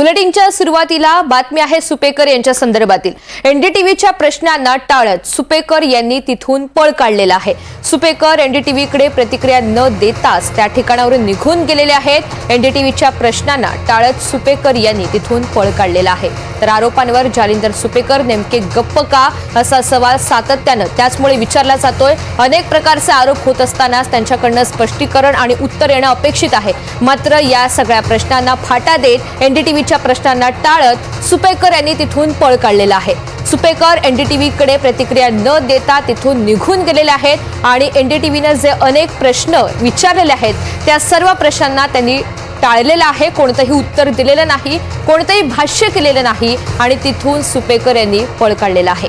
बुलेटिनच्या सुरुवातीला बातमी आहे सुपेकर यांच्या संदर्भातील. एनडीटीव्हीच्या प्रश्नांना टाळत सुपेकर यांनी तिथून पळ काढलेला आहे. सुपेकर एनडीटीव्हीकडे प्रतिक्रिया न देताच त्या ठिकाणावरून निघून गेलेले आहेत. एनडीटीव्हीच्या प्रश्नांना टाळत सुपेकर यांनी तिथून पळ काढलेला आहे. तर आरोपांवर जालिंदर सुपेकर नेमके गप्प का? असा सवाल सातत्यानं त्याचमुळे विचारला जातोय. अनेक प्रकारचे आरोप होत असतानाच त्यांच्याकडनं स्पष्टीकरण आणि उत्तर येणं अपेक्षित आहे. मात्र या सगळ्या प्रश्नांना फाटा देत एनडीटीव्हीच्या प्रश्नांना टाळत सुपेकर यांनी तिथून पळ काढलेला आहे. सुपेकर एनडीटीव्हीकडे प्रतिक्रिया न देता तिथून निघून गेलेले आहेत आणि एनडीटीव्हीनं जे अनेक प्रश्न विचारलेले आहेत त्या सर्व प्रश्नांना त्यांनी टाळलेलं आहे. कोणतंही उत्तर दिलेलं नाही कोणतंही भाष्य केलेलं नाही आणि तिथून सुपेकर यांनी पळ काढलेला आहे.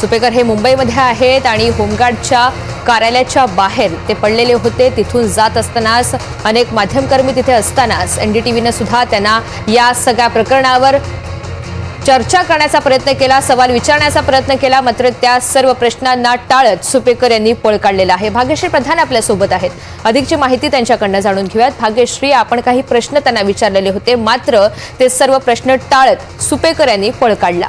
सुपेकर हे मुंबईमध्ये आहेत आणि होमगार्डच्या कार्यालयाच्या बाहेर ते पडलेले होते. तिथून जात असतानाच अनेक माध्यमकर्मी तिथे असतानाच एनडीटीव्हीनं सुद्धा त्यांना या सगळ्या प्रकरणावर चर्चा करण्याचा प्रयत्न केला सवाल विचारण्याचा प्रयत्न केला मात्र त्या सर्व प्रश्नांना टाळत सुपेकर यांनी पळ काढलेला आहे. भाग्यश्री प्रधान आपल्यासोबत आहेत. अधिकची माहिती त्यांच्याकडनं जाणून घेऊयात. भाग्यश्री आपण काही प्रश्न त्यांना विचारलेले होते मात्र ते सर्व प्रश्न टाळत सुपेकर यांनी पळ काढला.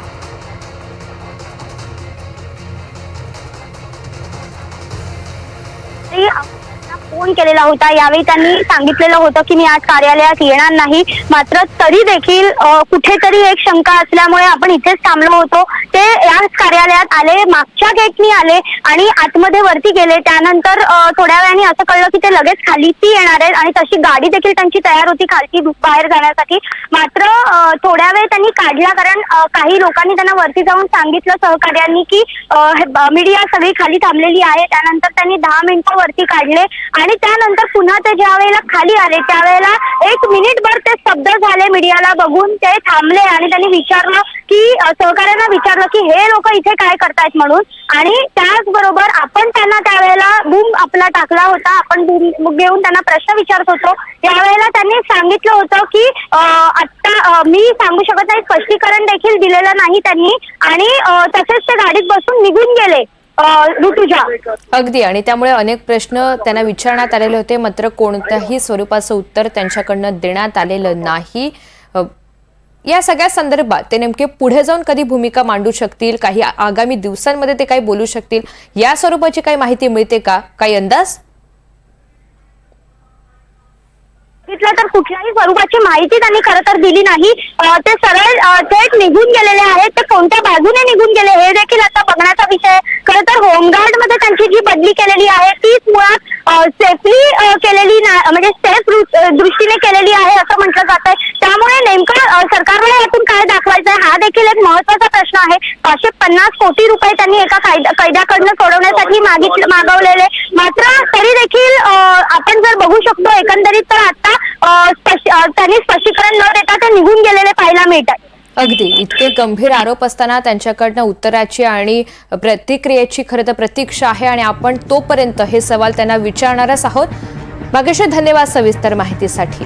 फोन केलेला होता. यावेळी त्यांनी सांगितलेलं होतं की मी आज कार्यालयात येणार नाही. मात्र तरी देखील कुठेतरी एक शंका असल्यामुळे आपण इथेच थांबलो होतो. ते याच कार्यालयात आले मागच्या गेटनी आले आणि आतमध्ये वरती गेले. त्यानंतर थोड्या वेळाने असं कळलं की ते लगेच खालीची येणार आहेत आणि तशी गाडी देखील त्यांची तयार होती खालची बाहेर जाण्यासाठी. मात्र थोड्या वेळ त्यांनी काढला कारण काही लोकांनी त्यांना वरती जाऊन सांगितलं सहकार्यांनी की मीडिया सगळी खाली थांबलेली आहे. त्यानंतर त्यांनी दहा मिनिटं वरती काढले आणि आणि त्यानंतर पुन्हा ते ज्या वेळेला खाली आले त्यावेळेला एक मिनिटभर ते स्तब्ध झाले मीडियाला बघून. ते थांबले आणि त्यांनी विचारलं की अ, सहकार्यांना विचारलं की हे लोक इथे काय करतायत म्हणून? आणि त्याचबरोबर आपण त्यांना त्यावेळेला बूम आपला टाकला होता. आपण बूम घेऊन त्यांना प्रश्न विचारत होतो. त्यावेळेला त्यांनी सांगितलं होतं की आता आत्ता मी सांगू शकत नाही स्पष्टीकरण देखील दिलेलं नाही त्यांनी. आणि तसेच ते गाडीत बसून निघून गेले. ऋतुजा. अगदी. आणि त्यामुळे अनेक प्रश्न त्यांना विचारण्यात आलेले होते. मात्र कोणत्याही स्वरूपाचं उत्तर त्यांच्याकडनं देण्यात आलेलं नाही. या सगळ्या संदर्भात ते नेमके पुढे जाऊन कधी भूमिका मांडू शकतील? काही आगामी दिवसांमध्ये ते काही बोलू शकतील? या स्वरूपाची काही माहिती मिळते का? काही अंदाज? सांगितलं तर कुठल्याही स्वरूपाची माहिती त्यांनी खरं तर दिली नाही. ते सरळ थेट निघून गेलेले आहेत. ते कोणत्या बाजूने निघून गेले हे देखील आता बघण्याचा विषय खरं तर होमगार्डमध्ये त्यांची जी बदली केलेली आहे तीच मुळात सेफली केलेली म्हणजे सेफ दृष्टीने केलेली आहे असं म्हटलं जात आहे. त्यामुळे नेमकं सरकारला यातून काय दाखवायचं आहे हा देखील एक महत्त्वाचा प्रश्न आहे. पाचशे पन्नास कोटी रुपये त्यांनी एका कायदा कैद्याकडनं सोडवण्यासाठी मागितले मागवलेले. मात्र तरी देखील अ, आपण जर बघू शकतो एकंदरीत तर आता अ, स्पष्ट- अ, त्यांनी स्पष्टीकरण न देता ते निघून गेलेले पाहायला मिळतात. अगदी. इतके गंभीर आरोप असताना त्यांच्याकडनं उत्तराची आणि प्रतिक्रियेची खरं तर प्रतीक्षा आहे आणि आपण तोपर्यंत हे सवाल त्यांना विचारणारच आहोत. भाग्यश्री धन्यवाद सविस्तर माहितीसाठी.